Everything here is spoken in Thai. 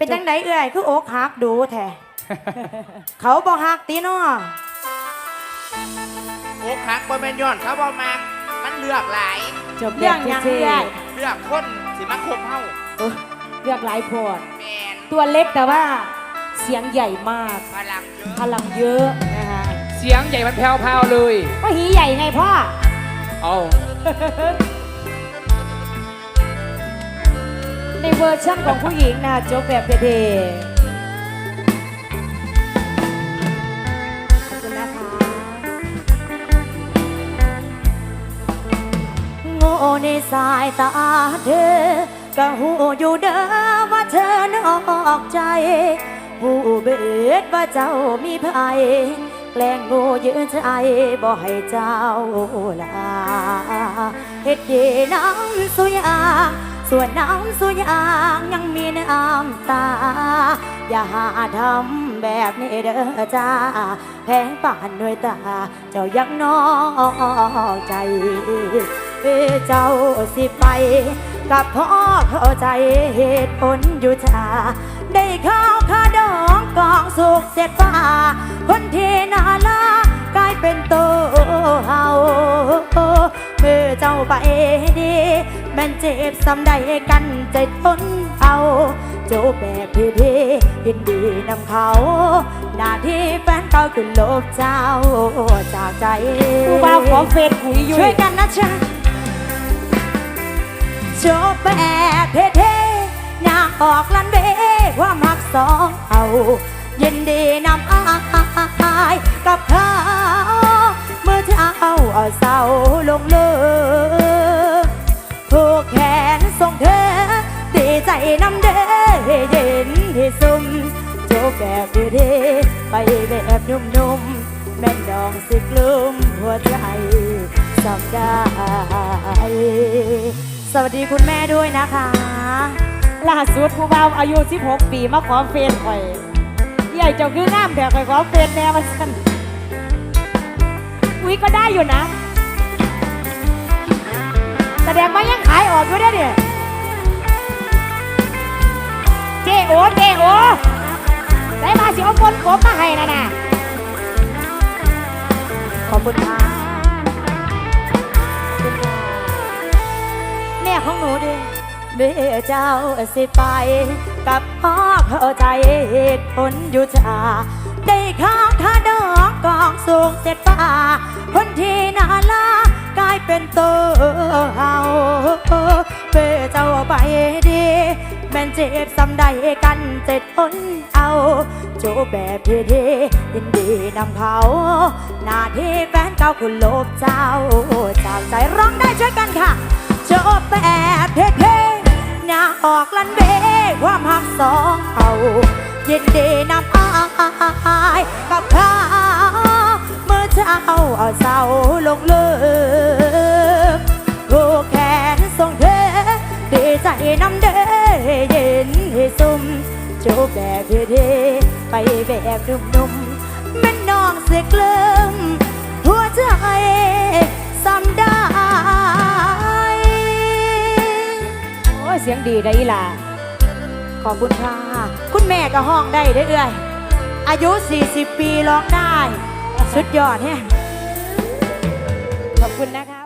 เป็นจังไดเอื้อยคืออกหักดูแท้เขาบ่หักตีน้ออกหักบ่แม่นย้อนเขาบ่มากมันเลือกหลายจบเรื่องหยังท่เอื้อยเลือกคนสิมาคบเฮาโอ้เลือกหลายโพดแม่นตัวเล็กแต่ว่าเสียงใหญ่มาก พลังเยอะพลังเยอะนะคะเสียงใหญ่มันแผ่วๆเลยก็หีใหญ่ไงพ่อเอา ในเวอร์ชั่นของผู้หญิงนะจบแบบเท่ๆขอบคุณนะคะโง่ในสายตาเธอ ก็หูอยู่เด้อว่าเธอนอกใจหูเบิดว่าเจ้ามีภัยแกล้งโง่ยืนใจบ่ให้เจ้าลาเฮ็ดดีน้ำสุยาง ส่วนน้ำสุยางยังมีน้ำตา อย่าหาทำแบบนี้เด้อจ้า แพงป่านด้วยตา เจ้ายังนอกใจเจ้าสิไป กับพ่อเข้าใจเหตุผลอยู่ชาได้ข้าวข้าดองกองสุกเสร็จฟ้าคนที่น่าลากลายเป็นโตเฮาเมื่อเจ้าไป นเจ็บซ้ำใดกันใจทนเอาโจบแบบพี่พี่ยินดีนำเขา หน้าที่แฟนเก่าคือลบเจ้าจากใจผู้บ่าวของเฟซหุยยุช่วยยกันนะจ๊ะโชว์แบบเท่ๆนางออกลันเวว่ามักสองเอายินดีนำอายกับเขาเมื่อเช้าเอาเศร้าลงเลือ น้ำเด้เย็นที่ซุ่มโชว์แบบเท่ๆไปแบบนุ่มๆแม่นดองสิกลุ่มหัวใจสำได้สวัสดีคุณแม่ด้วยนะคะล่าสุดผู้บ่าวอายุ 16 ปีมาขอเฟซข่อยใหญ่เจ้าคืองามแต่ข่อยขอเฟซแน่มาสั่นอุ้ยก็ได้อยู่นะ แสดงว่ายังขายออกด้วยเนี่ย ได้มาสิเอาบนกบมาให้นะนะขอบคุณค่ะแม่ของหนูดิเมื่อเจ้าสิไป กับพ่อเข้าใจเหตุผลอยู่ชาได้ข้าวข้าดอกกองสูงเสร็จป่า คนที่น่าลากลายเป็นตัวเฮาเมื่อเจ้าไปดี แม่นเจ็บซ้ำใดกันเจ็ดคนเอาโจแบบพี่ดียินดีนำเขาหน้าที่แฟนเก่าคุณลบเจ้าจากใจร้องได้ช่วยกันค่ะโจแบบเท่ๆหน้าออกลันเบความหักสองเอายินดีนำอายกับเขาเมื่อเช้าเอาเศร้าลงเลือผูแขนส่งเธอดีใจนำเด โจบแบบเท่ๆไปแบบนุ่มๆแม่น้องเสียกลืมหัวใจซ้ำได้ โอ้ยเสียงดีได้ล่ะ ขอบคุณค่ะ คุณแม่ก็ห้องได้เรื่อยๆอายุ 40 ปีร้องได้ สุดยอดแฮะขอบคุณนะคะ